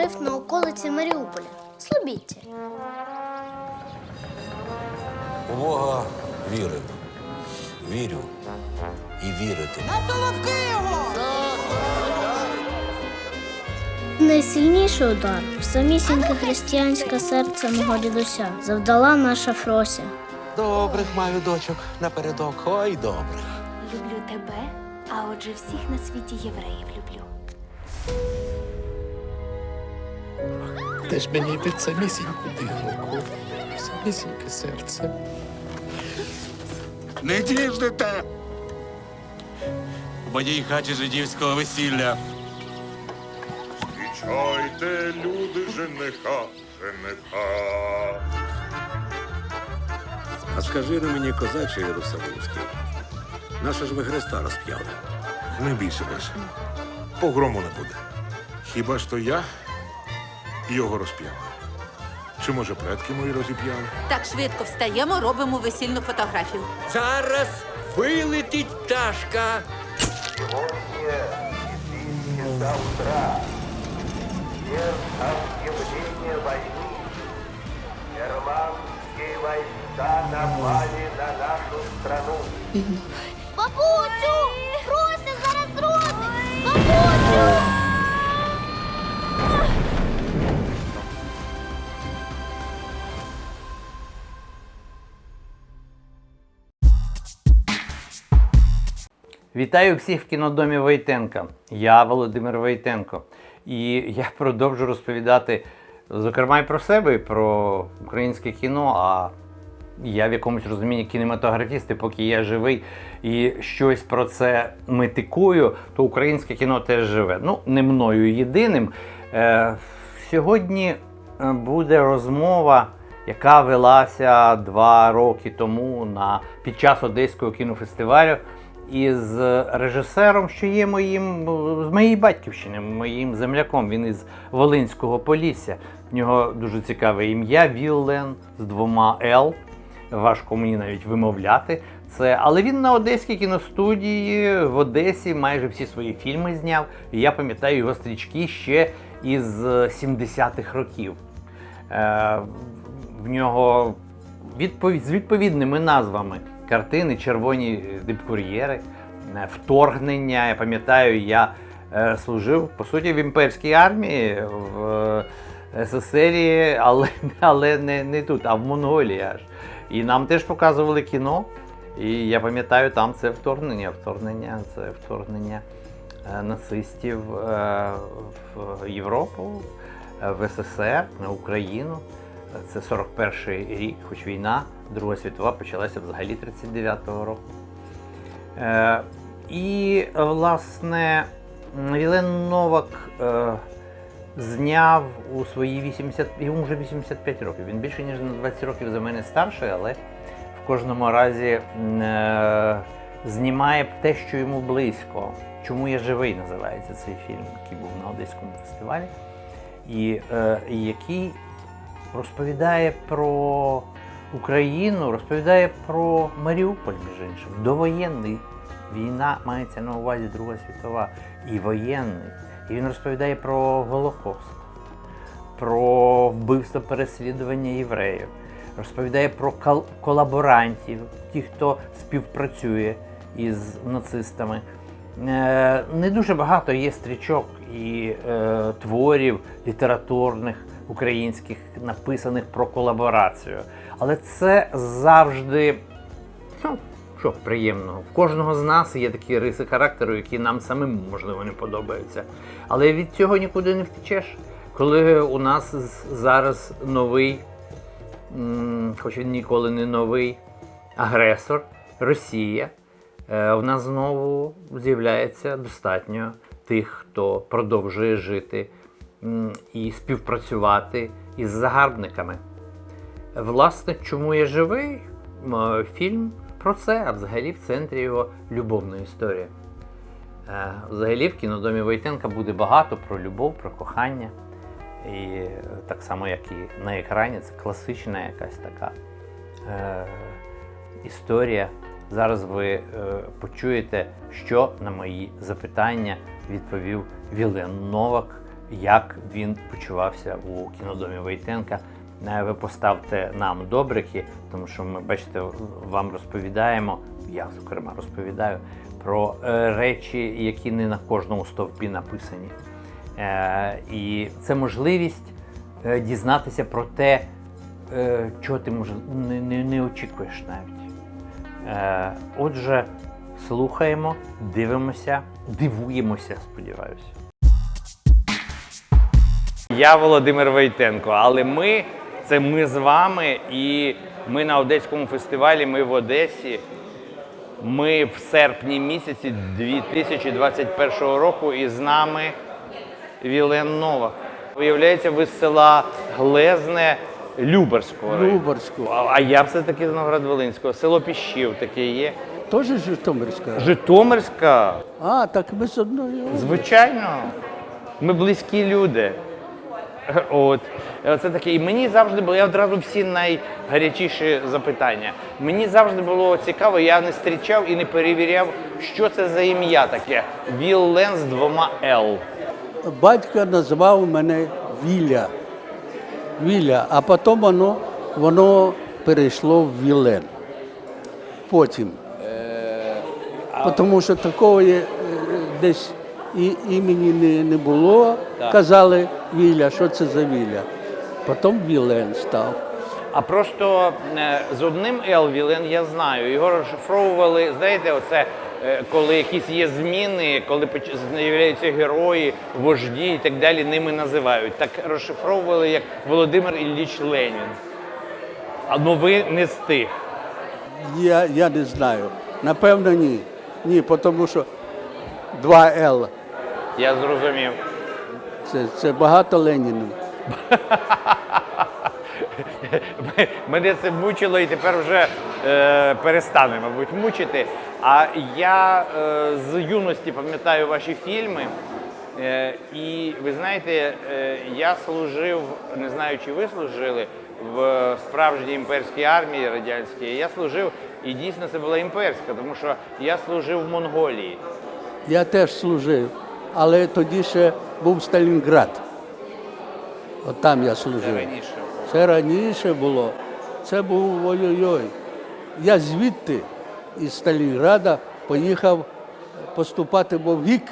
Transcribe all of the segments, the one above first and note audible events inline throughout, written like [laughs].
жив на околиці Маріуполя. Слобідці. У Бога вірив. Вірю і вірити. Найсильніший удар в самісіньке християнське серце мого дідуся завдала наша Фрося. Добрих маю дочок напередок. Ой, добрих. Люблю тебе, а отже всіх на світі євреїв люблю. Ти ж мені під самісіньку дихалку, самісіньке серце. Не діждете! У моїй хаті жидівського весілля. Зустрічайте, люди, жениха, жениха. А скажи на мені, козачий Єрусалимський, наша ж ви Христа розп'яли. Не бійся, Боже. Погрому не буде. Хіба ж то я його розп'яв? Чи може предки мої розіп'яли? Так швидко встаємо, робимо весільну фотографію. Зараз вилетить пташка. Бабусю! Вітаю всіх в кінодомі Войтенка. Я Володимир Войтенко. І я продовжу розповідати, зокрема, і про себе, і про українське кіно. А я в якомусь розумінні кінематографіст, і поки я живий і щось про це метикую, то українське кіно теж живе. Ну, не мною єдиним. Е, сьогодні е, буде розмова, яка велася два роки тому на, під час Одеського кінофестивалю із режисером, що є моїм з моєї батьківщини, моїм земляком. Він із Волинського Полісся. В нього дуже цікаве ім'я Віллен з двома Л. Важко мені навіть вимовляти це. Але він на Одеській кіностудії в Одесі майже всі свої фільми зняв. Я пам'ятаю його стрічки ще із 70-х років. Е, в нього відповідь з відповідними назвами картини Червоні дипкур'єри, е, вторгнення. Я пам'ятаю, я е, служив по суті в імперській армії в е, СССР, але, [laughs] але не, не тут, а в Монголії аж. І нам теж показували кіно. І я пам'ятаю, там це вторгнення. Вторгнення це вторгнення е, нацистів е, в Європу, е, в СССР, на Україну. Це 41-й рік, хоч війна, Друга світова почалася взагалі 39-го року. Е, і, власне, Вілен Новак е, зняв у свої 80, йому вже 85 років. Він більше ніж на 20 років за мене старший, але в кожному разі е, знімає те, що йому близько. Чому я живий називається цей фільм, який був на Одеському фестивалі, і, е, який розповідає про Україну, розповідає про Маріуполь, між іншим. Довоєнний війна мається на увазі Друга світова і воєнний. І він розповідає про Голокост, про вбивство переслідування євреїв, розповідає про кол- колаборантів, ті, хто співпрацює із нацистами. Е, Не дуже багато є стрічок і е, творів літературних українських, написаних про колаборацію. Але це завжди ну, що приємного. В кожного з нас є такі риси характеру, які нам самим можливо не подобаються. Але від цього нікуди не втечеш. Коли у нас зараз новий, хоч він ніколи не новий, агресор, Росія, е, у нас знову з'являється достатньо тих, хто продовжує жити і співпрацювати із загарбниками. Власне, чому я живий? Фільм про це, а взагалі в центрі його любовна історія. Е, Взагалі в кінодомі Войтенка буде багато про любов, про кохання. І так само, як і на екрані, це класична якась така е, історія. Зараз ви е, почуєте, що на мої запитання відповів Вілен Новак, як він почувався у кінодомі Войтенка. Е, Ви поставте нам добрики, тому що ми, бачите, вам розповідаємо, я зокрема розповідаю про е, речі, які не на кожному стовпі написані. Е, і це можливість дізнатися про те, чого ти може не, не, не очікуєш навіть. Отже, слухаємо, дивимося, дивуємося, сподіваюся. Я Володимир Войтенко, але ми це ми з вами, і ми на Одеському фестивалі, ми в Одесі. Ми в серпні місяці 2021 року і з нами Вілен Новак. Виявляється, ви з села Глезне Люберського. району. Любарську. А, а я все-таки з Новгород-Волинського. Село Піщів таке є. Теж Житомирська. Житомирська, А, так ми з одної. звичайно. Ми близькі люди. От. Це таке. І мені завжди було, я одразу всі найгарячіші запитання. Мені завжди було цікаво, я не зустрічав і не перевіряв, що це за ім'я таке. Віллен з двома Л. Батько назвав мене Віля. Віля, а потім воно, воно перейшло в Вілен. Потім. Тому що такого є, е, десь і, імені не, не було. Казали Віля, що це за Віля. Потім Вілен став. А просто е, з одним Л Вілен я знаю. Його розшифровували, знаєте, оце е, коли якісь є зміни, коли з'являються герої, вожді і так далі, ними називають. Так розшифровували як Володимир Ілліч Ленін. А ну ви не з тих. Я, я не знаю. Напевно, ні. Ні, тому що 2 Л. Я зрозумів. Це, це багато Ленінів. [laughs] Мене це мучило і тепер вже е, перестане, мабуть, мучити. А я е, з юності пам'ятаю ваші фільми. Е, і ви знаєте, е, я служив, не знаю, чи ви служили в справжній імперській армії радянській. Я служив, і дійсно це була імперська, тому що я служив в Монголії. Я теж служив, але тоді ще був Сталінград. От там я служив. раніше. Це раніше було. Це був ой-ой-ой. Я звідти із Сталінграда поїхав поступати, бо вік.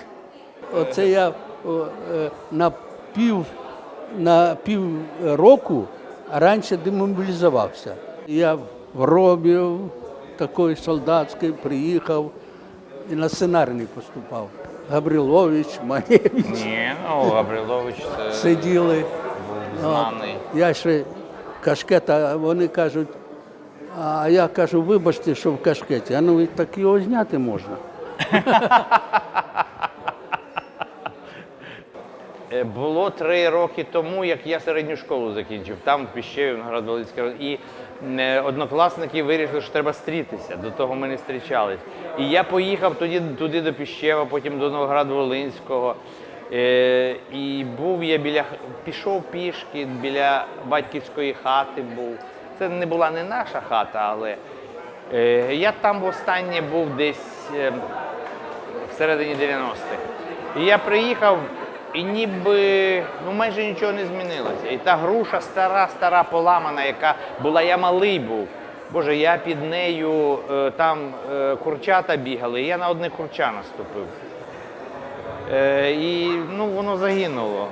Оце я е, на пів, на пів року раніше демобілізувався. Я в робі такий солдатський приїхав і на сценарний поступав. Габрилович, Маневич Ні, ну Габрилович це сиділи. був знаний. Я ще кашкета, вони кажуть, а я кажу, вибачте, що в кашкеті. А ну і так його зняти можна. [laughs] Е, Було три роки тому, як я середню школу закінчив, там в Піщеві, в Новгород-Волинський район. І е, однокласники вирішили, що треба стрітися. До того ми не зустрічались. І я поїхав тоді, туди до Піщева, потім до Новгород-Волинського. Е, і був я біля пішов пішки, біля батьківської хати був. Це не була не наша хата, але е, я там востаннє був десь. е, всередині 90-х. І я приїхав, і ніби ну, майже нічого не змінилося. І та груша стара, стара поламана, яка була, я малий був. Боже, я під нею е, там е, курчата бігали, і я на одне курча наступив. Е, і ну, воно загинуло.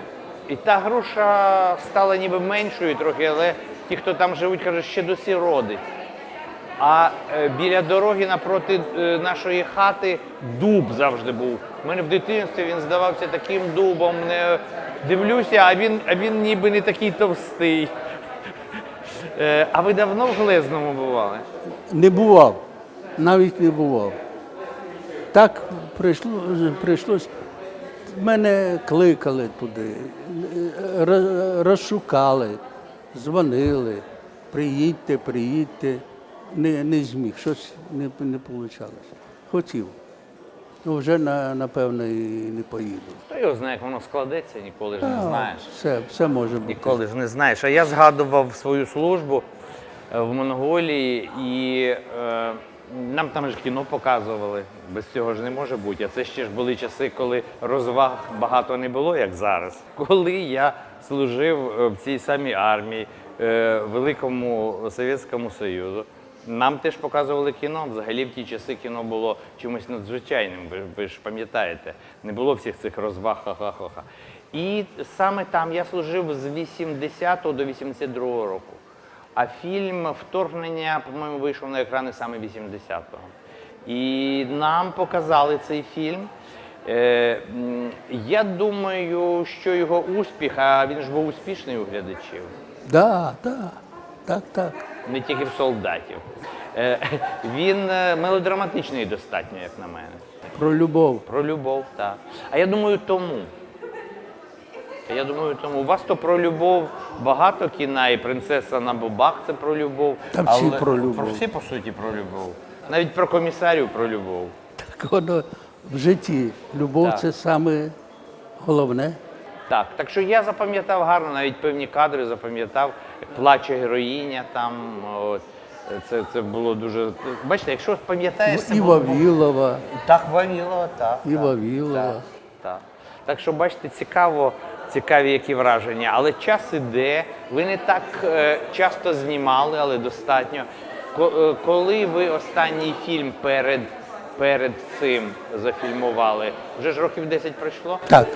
І та груша стала ніби меншою трохи, але ті, хто там живуть, кажуть, ще досі родить. А е, біля дороги напроти е, нашої хати дуб завжди був. У мене в дитинстві він здавався таким дубом. Не дивлюся, а він, а він ніби не такий товстий. [laughs] Е, а ви давно в Глезному бували? Не бував, навіть не бував. Так прийшло, прийшлось. Мене кликали туди, розшукали, дзвонили, приїдьте, приїдьте. Не, не зміг, щось не, не вийшло. Хотів. Ну, вже, на, напевно, і не поїду. Хто його знає, як воно складеться, ніколи ж не знаєш. Все, все може бути. Ніколи ж не знаєш. А я згадував свою службу е, в Монголії і е, Нам там ж кіно показували, без цього ж не може бути. А це ще ж були часи, коли розваг багато не було, як зараз. [laughs] Коли я служив е, в цій самій армії, е, Великому Совєтському Союзу, нам теж показували кіно. Взагалі в ті часи кіно було чимось надзвичайним. Ви, ви ж пам'ятаєте, не було всіх цих розваг ха-ха-ха. І саме там я служив з 80 до 82 року. А фільм Вторгнення, по-моєму, вийшов на екрани саме 80-го. І нам показали цей фільм. Е, я думаю, що його успіх, а він ж був успішний у глядачів, Да, да, так, так. Не тільки в солдатів. Е, [laughs] він е, мелодраматичний достатньо, як на мене. Про любов. Про любов, так. А я думаю, тому. Я думаю, тому. У вас то про любов багато кіна, і принцеса на бобах це про любов. Та всі але- про любов. Про всі, по суті, про любов. Навіть про комісарів про любов. Так воно в житті. Любов Так. це саме головне. Так, так що я запам'ятав гарно, навіть певні кадри запам'ятав, плаче героїня там. От. Це, це було дуже. Бачите, якщо пам'ятаєш, це І було- Вавілова. Так, Вавілова, так. І так, Вавілова. Так, так. так що, бачите, цікаво, цікаві які враження. Але час іде, ви не так е, часто знімали, але достатньо. Е, коли ви останній фільм перед, перед цим зафільмували, вже ж років 10 пройшло? Так.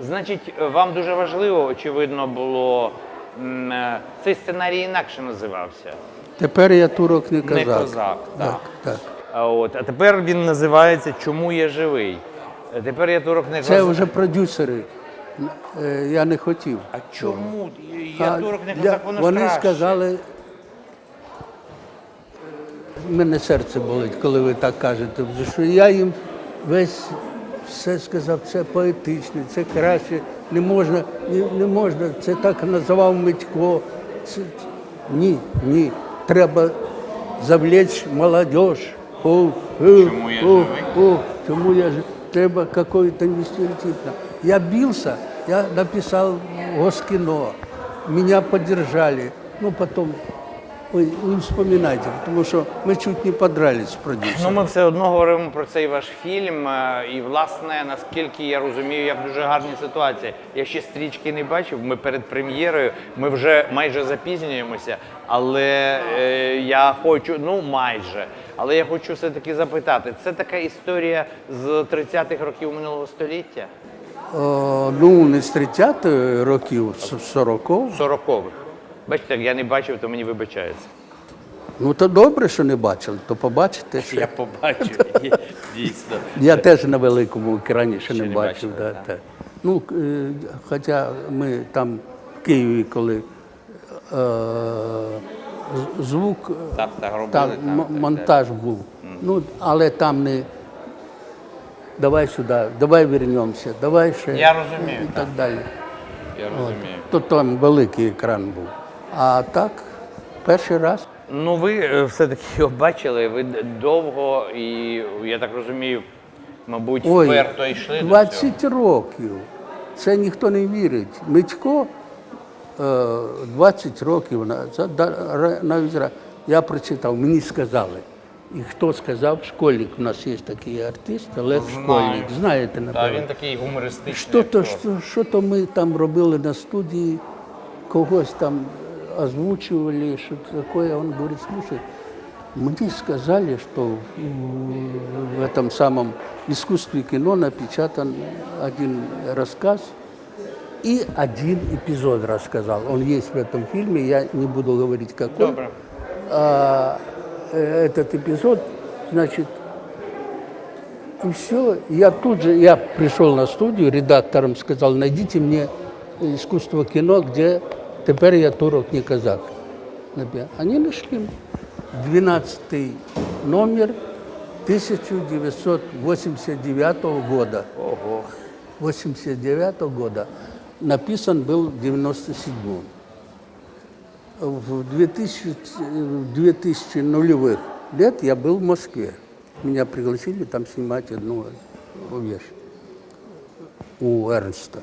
Значить, вам дуже важливо, очевидно, було. м, е, Цей сценарій інакше називався. Тепер я турок не. Не козак, так. Так, так. А, от, а тепер він називається Чому я живий? Е, Тепер я турок не Це козак. вже продюсери. Е, Я не хотів. А чому? Я А турок не для- козак, воно ж Вони краще. сказали. У мене серце болить, коли ви так кажете. Тому що я їм весь все сказав, це поетичне, це краще. Не можна, не, не можна, це так називав Митько. Це, ні, ні. Треба завлечь молодь. О, Чому я о, о, чему я же... Треба какое-то инвестиционно. Я бился, я написал Госкино, меня поддержали. Ну, потом, ой, не вспоминайте, потому что мы чуть не подрались Ну, продюсером. ми все одно говоримо про цей ваш фільм. е, І, власне, наскільки я розумію, я в дуже гарній ситуації. Я ще стрічки не бачив. Ми перед прем'єрою, ми вже майже запізнюємося. Але е, я хочу, ну майже. Але я хочу все-таки запитати: це така історія з 30-х років минулого століття? О, ну, не з 30 років, з 40-х. 40-х. Бачите, як я не бачив, то мені вибачається. Ну, то добре, що не бачили, то побачите. Ще. Я побачив, [laughs] дійсно. Я теж на великому екрані ще, Ще не не бачив. бачили, да, так. так. Ну, е, хоча ми там в Києві, коли е, з- звук, е, Так, так, робили. там так, так, монтаж був. Ну, але там не давай сюди, давай вернемося, давай ще Я розумію, і так. так далі. Я розумію. То там великий екран був. А так, перший раз. Ну, ви е, все-таки його бачили, ви довго і, я так розумію, мабуть, Ой, вперто йшли до цього. років. Це ніхто не вірить. Митько е, 20 років назад, навіть я прочитав, мені сказали. І хто сказав, школьник, у нас є такий артист, Олег Школьник. Знаєте, напевно. він такий гумористичний. Що то, що, що то ми там робили на студії, когось там озвучували, що таке. Он говорит, слушай, мне сказали, что в, этом самом искусстве кино напечатан один рассказ и один эпизод рассказал. Он есть в этом фильме, я не буду говорить какой. Добре. А, э, этот эпизод, значит, и все. Я тут же, я пришел на студию, редактором сказал, найдите мне искусство кино, где теперь я турок, не казак. Они нашли 12 номер 1989 года. Ого. 89 года. Написан был в 97 В 2000, в 2000 нулевых лет я был в Москве. Меня пригласили там снимать одну вещь у Эрнста.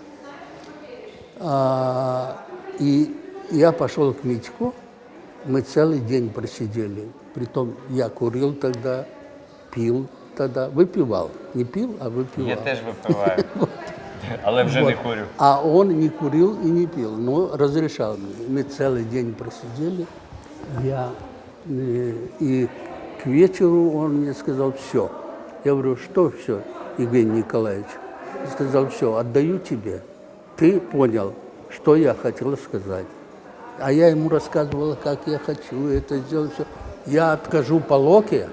А, и я пошел к Митько, мы целый день просидели. Притом я курил тогда, пил тогда, выпивал. Не пил, а выпивал. Я теж випиваю, [laughs] але вже не Вот. курю. А он не курил и не пил, но разрешал мне. Мы целый день просидели. Я, э, и к вечеру он мне сказал, все. Я говорю, что все, Евгений Николаевич? Он сказал, все, отдаю тебе. Ты понял, что я хотел сказать. А я ему рассказывала, как я хочу это сделать, все. Я откажу по локе,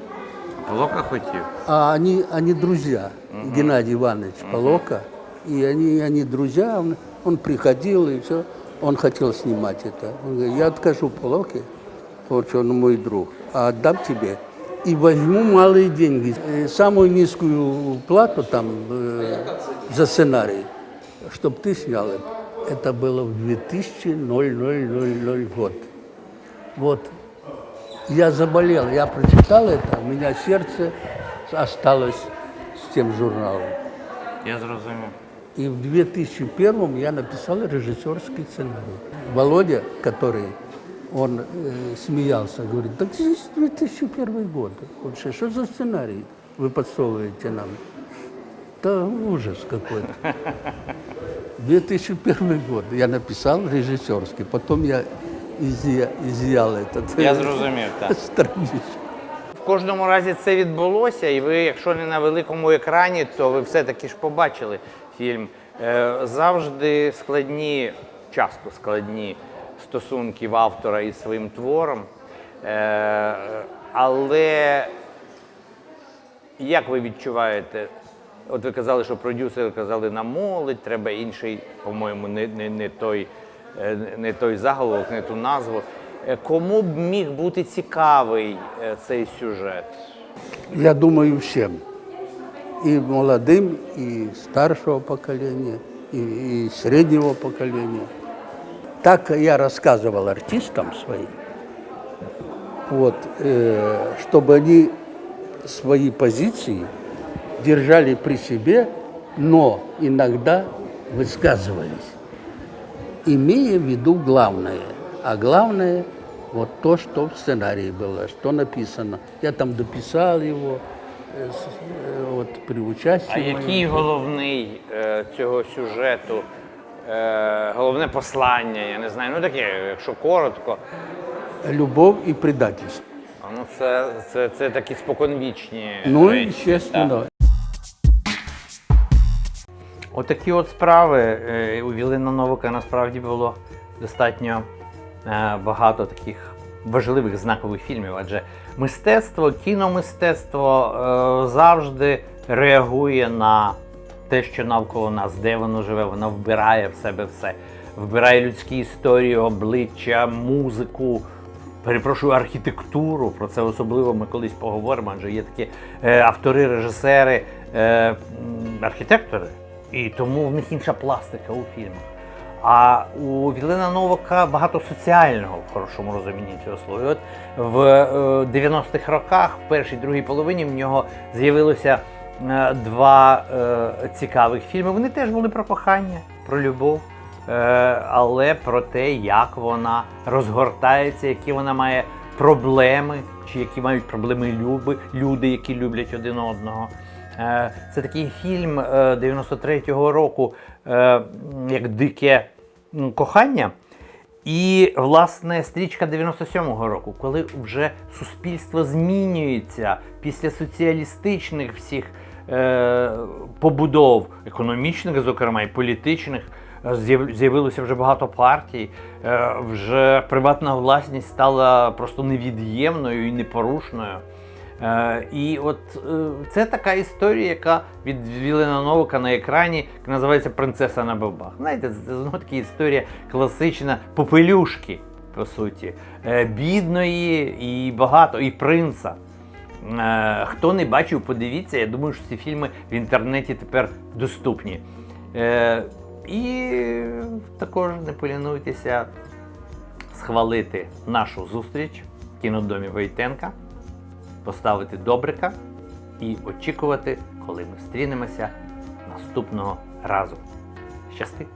Лока хотів. а они, они друзья, Геннадий Иванович Полока. И они, они друзья, он, он приходил и все, он хотел снимать это. Он говорит, я откажу Полоке, потому что он мой друг, а отдам тебе. И возьму малые деньги, самую низкую плату там э, за сценарий, чтобы ты снял это. Это было в 2000 год. Вот я заболел, я прочитал это, у меня сердце осталось с тем журналом. Я зрозумів. И в 2001 я написал режиссерский сценарий. Володя, который, он э, смеялся, говорит, так здесь 2001 год. Вообще, что за сценарий вы подсовываете нам? Да ужас какой-то. 2001 год я написал режиссерский, потом я изъя- изъял этот Я зрозумів, так. страничку. В кожному разі це відбулося, і ви, якщо не на великому екрані, то ви все-таки ж побачили фільм. Е, Завжди складні, часто складні стосунки в автора із своїм твором. Е, Але як ви відчуваєте? От ви казали, що продюсери казали на молодь, треба інший, по-моєму, не, не, не, той, е, не той заголовок, не ту назву. Е, Кому б міг бути цікавий е, цей сюжет? Я думаю, всем. И молодым, и старшего поколения, и, и среднего поколения. Так я рассказывал артистам своим, вот, э, чтобы они свои позиции держали при себе, но иногда высказывались, имея в виду главное. А главное вот то, что в сценарии было, что написано. Я там дописал его э, с- э, вот, при участии. А моем. який головний е, цього сюжету, е, головне послання, я не знаю, ну таке, якщо коротко, Любовь и предательство. а, ну це, це, це такі споконвічні. Ну, речі, естественно, Отакі от справи е, у Вілина Новика насправді було достатньо е, багато таких важливих знакових фільмів, адже мистецтво, кіномистецтво е, завжди реагує на те, що навколо нас, де воно живе, воно вбирає в себе все, вбирає людські історії, обличчя, музику. Перепрошую, архітектуру. Про це особливо ми колись поговоримо, адже є такі автори, режисери, архітектори, і тому в них інша пластика у фільмах. А у Вілина Новака багато соціального в хорошому розумінні цього слова. І от в е, 90-х роках, в першій другій половині, в нього з'явилося е, два е, цікавих фільми. Вони теж були про кохання, про любов, е, але про те, як вона розгортається, які вона має проблеми, чи які мають проблеми люди, які люблять один одного. Е, Це такий фільм е, 93-го року, е, як дике кохання. І, власне, стрічка 97-го року, коли вже суспільство змінюється після соціалістичних всіх е, побудов, економічних, зокрема, і політичних, е, з'явилося вже багато партій, е, вже приватна власність стала просто невід'ємною і непорушною. Е, і от е, це така історія, яка від Вілена Новика на екрані називається Принцеса на бобах. Знаєте, це знову таки історія класична попелюшки, по суті, е, бідної і багато, і принца. Е, Хто не бачив, подивіться. Я думаю, що ці фільми в інтернеті тепер доступні. Е, І також не полінуйтеся схвалити нашу зустріч в кінодомі Войтенка поставити добрика і очікувати, коли ми зустрінемося наступного разу. Щасти!